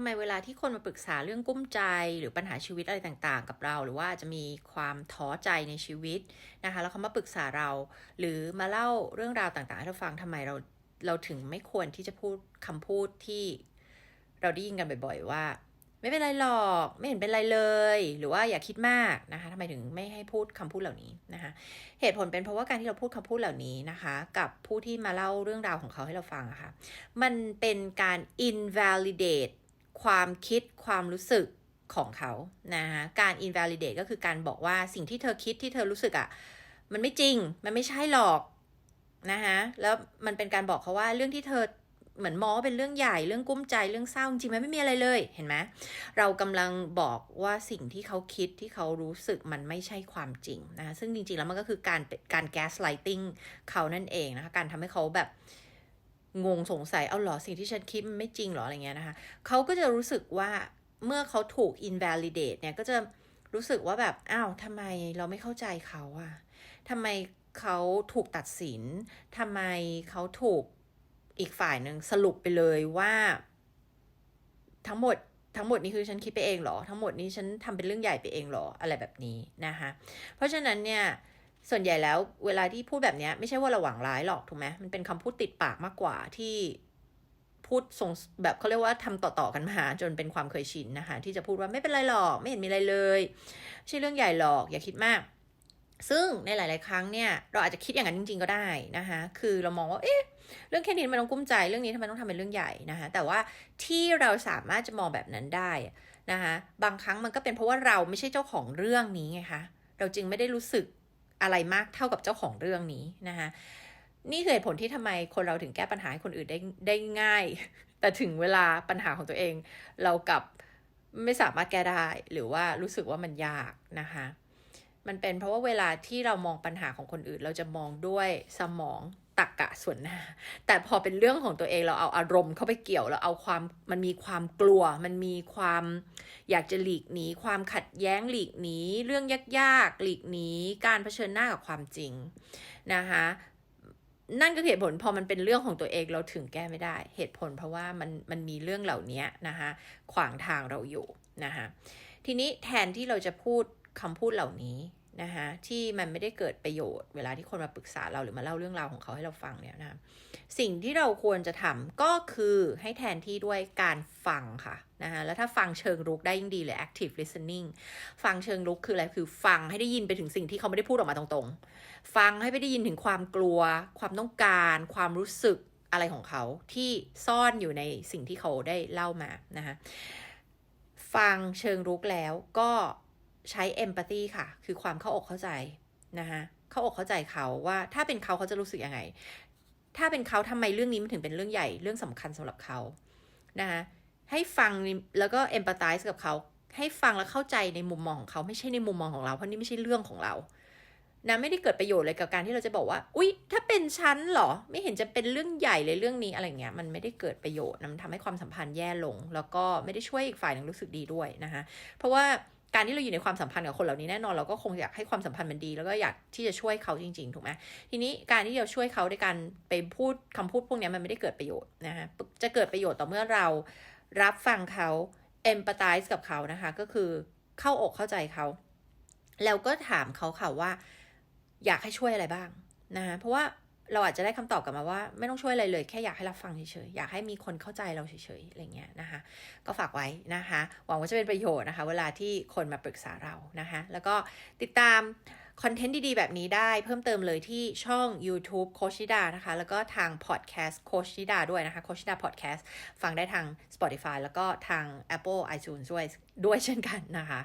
ทำไมเวลาที่คนมาปรึกษาเรื่องกุ้มใจ หรือปัญหาชีวิตอะไรต่างๆ กับเรา หรือว่าจะมีความท้อใจในชีวิตนะคะแล้วเขามาปรึกษาเรา หรือมาเล่าเรื่องราวต่างๆ ให้เราฟังทำไมเราเราถึงไม่ควรที่จะพูดคำพูดที่เราได้ยินกันบ่อย ๆ ว่า ไม่เป็นไรหรอกไม่เห็นเป็นไรเลย หรือว่าอย่าคิดมากนะคะทำไมถึงไม่ให้พูดคำพูดเหล่านี้นะคะเหตุผลเป็นเพราะว่าการที่เราพูดคำพูดเหล่านี้นะคะ กับผู้ที่มาเล่าเรื่องราวของเขาให้เราฟังอะคะ่ะมันเป็นการ invalidate ความคิดความรู้สึกของเขานะคะการ invalidate ก็คือการบอกว่าสิ่งที่เธอคิดที่เธอรู้สึกอะ่ะ มันไม่จริง มันไม่ใช่หรอกนะคะแล้วมันเป็นการบอกเขาว่าเรื่องที่เธอเหมือนมองว่าเป็นเรื่องใหญ่เรื่องกุ้มใจเรื่องเศร้าจริงๆมันไม่มีอะไรเลยเห็นไหมเรากำลังบอกว่าสิ่งที่เขาคิดที่เขารู้สึกมันไม่ใช่ความจริงนะคะซึ่งจริงๆแล้วมันก็คือการการ gaslighting เขานั่นเองนะคะการทำให้เขาแบบ งงสงสัยเอาหรอสิ่งที่ฉันคิดมันไม่จริงหรออะไรเงี้ยนะคะเขาก็จะรู้สึกว่าเมื่อเขาถูก invalidate เนี่ยก็จะรู้สึกว่าแบบอ้าวทำไมเราไม่เข้าใจเขาอะทำไมเขาถูกตัดสินทำไมเขาถูกอีกฝ่ายหนึ่งสรุปไปเลยว่า ทั้งหมดทั้งหมดนี้คือฉันคิดไปเองเหรอ ทั้งหมดนี้ฉันทำเป็นเรื่องใหญ่ไปเองเหรออะไรแบบนี้นะคะเพราะฉะนั้นเนี่ย ส่วนใหญ่แล้วเวลาที่พูดแบบนี้ไม่ใช่ว่าเราหวังร้ายหรอกถูกไหมมันเป็นคำพูดติดปากมากกว่าที่พูดส่งแบบเขาเรียกว่าทำต่อๆกันมาจนเป็นความเคยชินนะคะ ที่จะพูดว่าไม่เป็นไรหรอก ไม่เห็นมีอะไรเลยไม่ใช่เรื่องใหญ่หรอก อย่าคิดมาก ซึ่งในหลาย ๆ ครั้งเนี่ย เราอาจจะคิดอย่างนั้นจริง ๆ ก็ได้นะคะ คือเรามองว่าเอ๊ะเรื่องแค่นี้มันต้องกุ้มใจเรื่องนี้ทำไมต้องทำเป็นเรื่องใหญ่นะคะ แต่ว่าที่เราสามารถจะมองแบบนั้นได้นะคะ บางครั้งมันก็เป็นเพราะว่าเราไม่ใช่เจ้าของเรื่องนี้ไงคะเราจึงไม่ได้รู้สึก อะไรมากเท่ากับเจ้าของเรื่องนี้นะคะนี่คือเหตุผลที่ทำไมคนเราถึงแก้ปัญหาให้คนอื่นได้ได้ง่าย แต่ถึงเวลาปัญหาของตัวเอง เรากับไม่สามารถแก้ได้หรือว่ารู้สึกว่ามันยากนะคะมันเป็นเพราะว่าเวลาที่เรามองปัญหาของคนอื่น เราจะมองด้วยสมอง ตักกะส่วนหน้า แต่พอเป็นเรื่องของตัวเองเราเอาอารมณ์เข้าไปเกี่ยวแล้วเอาความมันมีความกลัว มันมีความอยากจะหลีกหนีความขัดแย้งหลีกหนีเรื่องยากๆหลีกหนีการเผชิญหน้ากับความจริงนะคะนั่นก็เหตุผลพอมันเป็นเรื่องของตัวเองเราถึงแก้ไม่ได้ เหตุผลเพราะว่ามันมันมีเรื่องเหล่านี้นะคะขวางทางเราอยู่นะคะทีนี้แทนที่เราจะพูดคำพูดเหล่านี้ นะคะที่มันไม่ได้เกิดประโยชน์เวลาที่คนมาปรึกษาเราหรือมาเล่าเรื่องราวของเขาให้เราฟังเนี่ยนะสิ่งที่เราควรจะทำก็คือให้แทนที่ด้วยการฟังค่ะนะคะแล้วถ้าฟังเชิงรุกได้ยิ่งดีเลย active listening ฟังเชิงรุกคืออะไรคือฟังให้ได้ยินไปถึงสิ่งที่เขาไม่ได้พูดออกมาตรงๆ ฟังให้ไปได้ยินถึงความกลัว ความต้องการ ความรู้สึกอะไรของเขาที่ซ่อนอยู่ในสิ่งที่เขาได้เล่ามานะคะฟังเชิงรุกแล้วก็ ใช้ empathy ค่ะ คือความเข้าอกเข้าใจนะคะเข้าอกเข้าใจเขาว่าถ้าเป็นเขาเขาจะรู้สึกยังไง ถ้าเป็นเขาทำไมเรื่องนี้มันถึงเป็นเรื่องใหญ่เรื่องสำคัญสำหรับเขานะคะให้ฟังแล้วก็ empathize กับเขาให้ฟังแล้วเข้าใจในมุมมองของเขาไม่ใช่ในมุมมองของเราเพราะนี่ไม่ใช่เรื่องของเรานะไม่ได้เกิดประโยชน์เลยกับการที่เราจะบอกว่า อุ๊ย ถ้าเป็นฉันเหรอ ไม่เห็นจะเป็นเรื่องใหญ่เลยเรื่องนี้อะไรเงี้ย มันไม่ได้เกิดประโยชน์ มันทำให้ความสัมพันธ์แย่ลง แล้วก็ไม่ได้ช่วยอีกฝ่ายหนึ่งรู้สึกดีด้วยนะคะ เพราะว่า การที่เราอยู่ในความสัมพันธ์กับคนเหล่านี้แน่นอนเราก็คงอยากให้ความสัมพันธ์มันดี แล้วก็อยากที่จะช่วยเขาจริง ๆ ถูกไหมทีนี้การที่เราช่วยเขาด้วยการไปพูดคำพูดพวกนี้มันไม่ได้เกิดประโยชน์นะคะจะเกิดประโยชน์ต่อเมื่อเรารับฟังเขา empathize กับเขานะคะ ก็คือเข้าอกเข้าใจเขา แล้วก็ถามเขาค่ะว่า อยากให้ช่วยอะไรบ้างนะคะเพราะว่า เราอาจจะได้คำตอบกลับมาว่า ไม่ต้องช่วยอะไรเลย แค่อยากให้รับฟังเฉยๆ อยากให้มีคนเข้าใจเราเฉยๆ อะไรเงี้ยนะคะ ก็ฝากไว้นะคะ หวังว่าจะเป็นประโยชน์นะคะ เวลาที่คนมาปรึกษาเรานะคะ แล้วก็ติดตามคอนเทนต์ดีๆ แบบนี้ได้เพิ่มเติมเลยที่ช่อง YouTube โคชิดานะคะ แล้วก็ทาง Podcast โคชิดาด้วยนะคะโคชิดา Podcast ฟังได้ทาง Spotify แล้วก็ทาง Apple iTunes ด้วยด้วยเช่นกันนะคะ